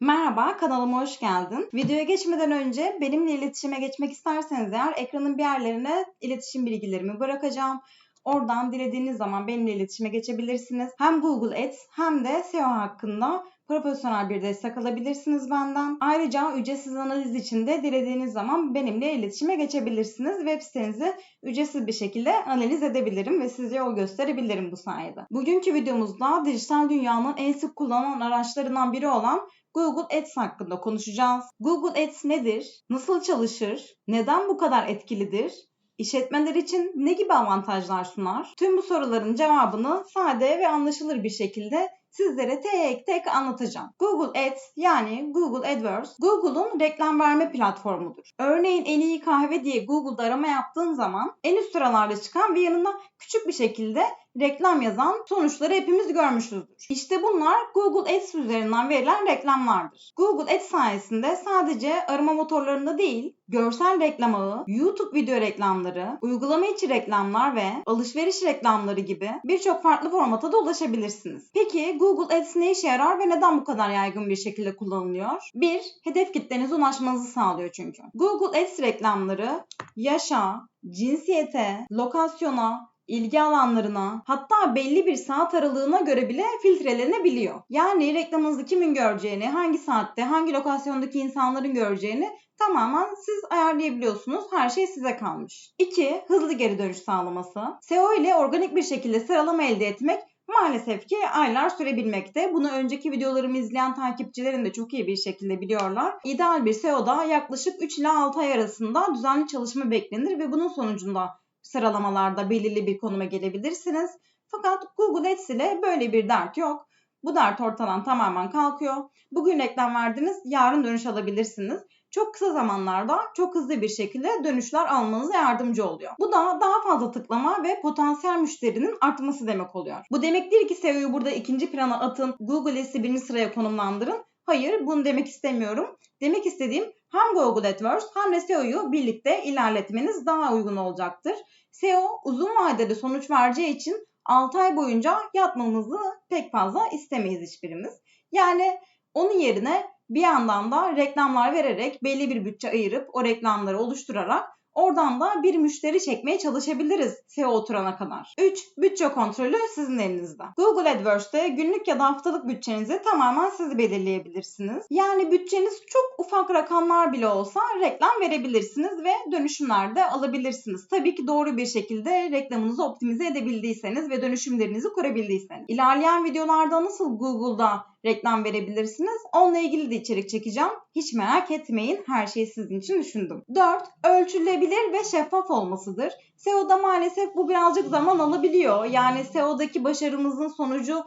Merhaba, kanalıma hoş geldin. Videoya geçmeden önce benimle iletişime geçmek isterseniz eğer ekranın bir yerlerine iletişim bilgilerimi bırakacağım. Oradan dilediğiniz zaman benimle iletişime geçebilirsiniz. Hem Google Ads hem de SEO hakkında profesyonel bir destek alabilirsiniz benden. Ayrıca ücretsiz analiz için de dilediğiniz zaman benimle iletişime geçebilirsiniz. Web sitenizi ücretsiz bir şekilde analiz edebilirim ve size yol gösterebilirim bu sayede. Bugünkü videomuzda dijital dünyanın en sık kullanılan araçlarından biri olan Google Ads hakkında konuşacağız. Google Ads nedir? Nasıl çalışır? Neden bu kadar etkilidir? İşletmeler için ne gibi avantajlar sunar? Tüm bu soruların cevabını sade ve anlaşılır bir şekilde sizlere tek tek anlatacağım. Google Ads yani Google AdWords Google'un reklam verme platformudur. Örneğin en iyi kahve diye Google'da arama yaptığın zaman en üst sıralarda çıkan ve yanında küçük bir şekilde reklam yazan sonuçları hepimiz görmüşüzdür. İşte bunlar Google Ads üzerinden verilen reklamlardır. Google Ads sayesinde sadece arama motorlarında değil, görsel reklam ağı, YouTube video reklamları, uygulama içi reklamlar ve alışveriş reklamları gibi birçok farklı formata da ulaşabilirsiniz. Peki Google Ads ne işe yarar ve neden bu kadar yaygın bir şekilde kullanılıyor? 1. Hedef kitlenize ulaşmanızı sağlıyor çünkü. Google Ads reklamları yaşa, cinsiyete, lokasyona, ilgi alanlarına hatta belli bir saat aralığına göre bile filtrelenebiliyor. Yani reklamınızı kimin göreceğini, hangi saatte, hangi lokasyondaki insanların göreceğini tamamen siz ayarlayabiliyorsunuz. Her şey size kalmış. 2. Hızlı geri dönüş sağlaması. SEO ile organik bir şekilde sıralama elde etmek maalesef ki aylar sürebilmekte. Bunu önceki videolarımı izleyen takipçilerim de çok iyi bir şekilde biliyorlar. İdeal bir SEO'da yaklaşık 3 ila 6 ay arasında düzenli çalışma beklenir ve bunun sonucunda sıralamalarda belirli bir konuma gelebilirsiniz. Fakat Google Ads ile böyle bir dert yok. Bu dert ortadan tamamen kalkıyor. Bugün reklam verdiniz, yarın dönüş alabilirsiniz. Çok kısa zamanlarda çok hızlı bir şekilde dönüşler almanıza yardımcı oluyor. Bu da daha fazla tıklama ve potansiyel müşterinin artması demek oluyor. Bu demek değil ki SEO'yu burada ikinci plana atın, Google Ads'i birinci sıraya konumlandırın. Hayır, bunu demek istemiyorum. Demek istediğim hem Google AdWords hem de SEO'yu birlikte ilerletmeniz daha uygun olacaktır. SEO uzun vadede sonuç vereceği için 6 ay boyunca yatmamızı pek fazla istemeyiz hiçbirimiz. Yani onun yerine bir yandan da reklamlar vererek belli bir bütçe ayırıp o reklamları oluşturarak Oradan da bir müşteri çekmeye çalışabiliriz SEO oturana kadar. 3. Bütçe kontrolü sizin elinizde. Google AdWords'te günlük ya da haftalık bütçenizi tamamen siz belirleyebilirsiniz. Yani bütçeniz çok ufak rakamlar bile olsa reklam verebilirsiniz ve dönüşümler de alabilirsiniz. Tabii ki doğru bir şekilde reklamınızı optimize edebildiyseniz ve dönüşümlerinizi kurabildiyseniz. İlerleyen videolarda nasıl Google'da reklam verebilirsiniz. Onunla ilgili de içerik çekeceğim. Hiç merak etmeyin. Her şeyi sizin için düşündüm. 4. Ölçülebilir ve şeffaf olmasıdır. SEO'da maalesef bu birazcık zaman alabiliyor. Yani SEO'daki başarımızın sonucu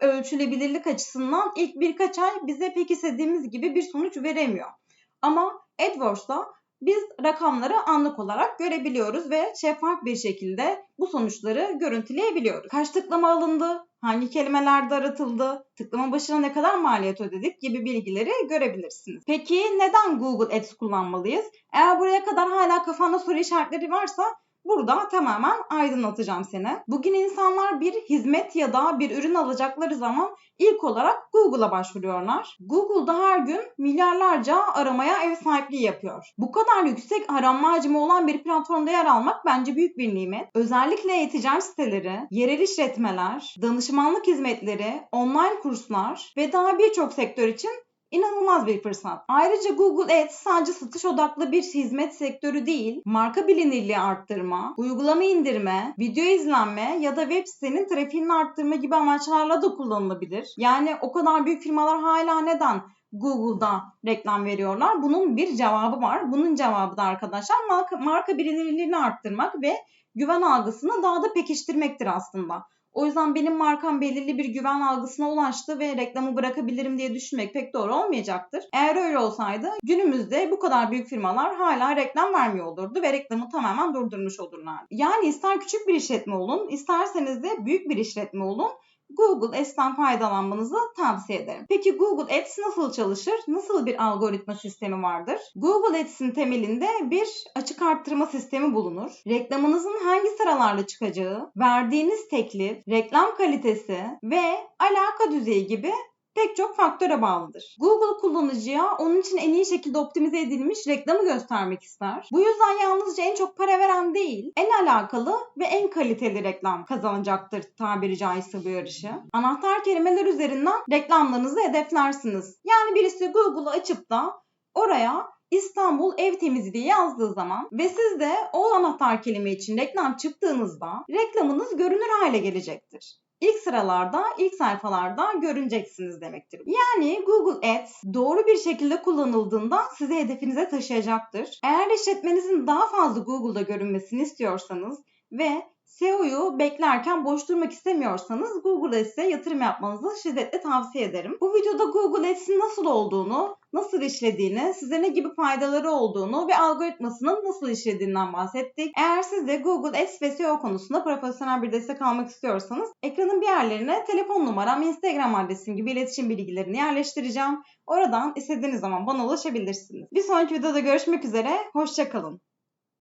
ölçülebilirlik açısından ilk birkaç ay bize pek istediğimiz gibi bir sonuç veremiyor. Ama AdWords'ta biz rakamları anlık olarak görebiliyoruz ve şeffaf bir şekilde bu sonuçları görüntüleyebiliyoruz. Kaç tıklama alındı, hangi kelimelerde aratıldı, tıklama başına ne kadar maliyet ödedik gibi bilgileri görebilirsiniz. Peki neden Google Ads kullanmalıyız? Eğer buraya kadar hala kafanda soru işaretleri varsa Burada tamamen aydınlatacağım seni. Bugün insanlar bir hizmet ya da bir ürün alacakları zaman ilk olarak Google'a başvuruyorlar. Google'da her gün milyarlarca aramaya ev sahipliği yapıyor. Bu kadar yüksek aranma hacmi olan bir platformda yer almak bence büyük bir nimet. Özellikle e-ticaret siteleri, yerel işletmeler, danışmanlık hizmetleri, online kurslar ve daha birçok sektör için İnanılmaz bir fırsat. Ayrıca Google Ads sadece satış odaklı bir hizmet sektörü değil, marka bilinirliği arttırma, uygulama indirme, video izlenme ya da web sitenin trafiğini arttırma gibi amaçlarla da kullanılabilir. Yani o kadar büyük firmalar hala neden Google'da reklam veriyorlar? Bunun bir cevabı var. Bunun cevabı da arkadaşlar marka, marka bilinirliğini arttırmak ve güven algısını daha da pekiştirmektir aslında. O yüzden benim markam belirli bir güven algısına ulaştı ve reklamı bırakabilirim diye düşünmek pek doğru olmayacaktır. Eğer öyle olsaydı günümüzde bu kadar büyük firmalar hala reklam vermiyor olurdu ve reklamı tamamen durdurmuş olurlardı. Yani ister küçük bir işletme olun, isterseniz de büyük bir işletme olun Google Ads'ten faydalanmanızı tavsiye ederim. Peki Google Ads nasıl çalışır? Nasıl bir algoritma sistemi vardır? Google Ads'in temelinde bir açık arttırma sistemi bulunur. Reklamınızın hangi sıralarla çıkacağı, verdiğiniz teklif, reklam kalitesi ve alaka düzeyi gibi pek çok faktöre bağlıdır. Google kullanıcıya onun için en iyi şekilde optimize edilmiş reklamı göstermek ister. Bu yüzden yalnızca en çok para veren değil, en alakalı ve en kaliteli reklam kazanacaktır tabiri caizse bu yarışı. Anahtar kelimeler üzerinden reklamlarınızı hedeflersiniz. Yani birisi Google'ı açıp da oraya İstanbul ev temizliği yazdığı zaman ve siz de o anahtar kelime için reklam çıktığınızda reklamınız görünür hale gelecektir. İlk sıralarda, ilk sayfalarda görüneceksiniz demektir. Yani Google Ads doğru bir şekilde kullanıldığında sizi hedefinize taşıyacaktır. Eğer işletmenizin daha fazla Google'da görünmesini istiyorsanız ve SEO'yu beklerken boş durmak istemiyorsanız Google Ads'e yatırım yapmanızı şiddetle tavsiye ederim. Bu videoda Google Ads'in nasıl olduğunu, nasıl işlediğini, size ne gibi faydaları olduğunu ve algoritmasının nasıl işlediğinden bahsettik. Eğer siz de Google Ads ve SEO konusunda profesyonel bir destek almak istiyorsanız ekranın bir yerlerine telefon numaram, Instagram adresim gibi iletişim bilgilerini yerleştireceğim. Oradan istediğiniz zaman bana ulaşabilirsiniz. Bir sonraki videoda görüşmek üzere, hoşçakalın.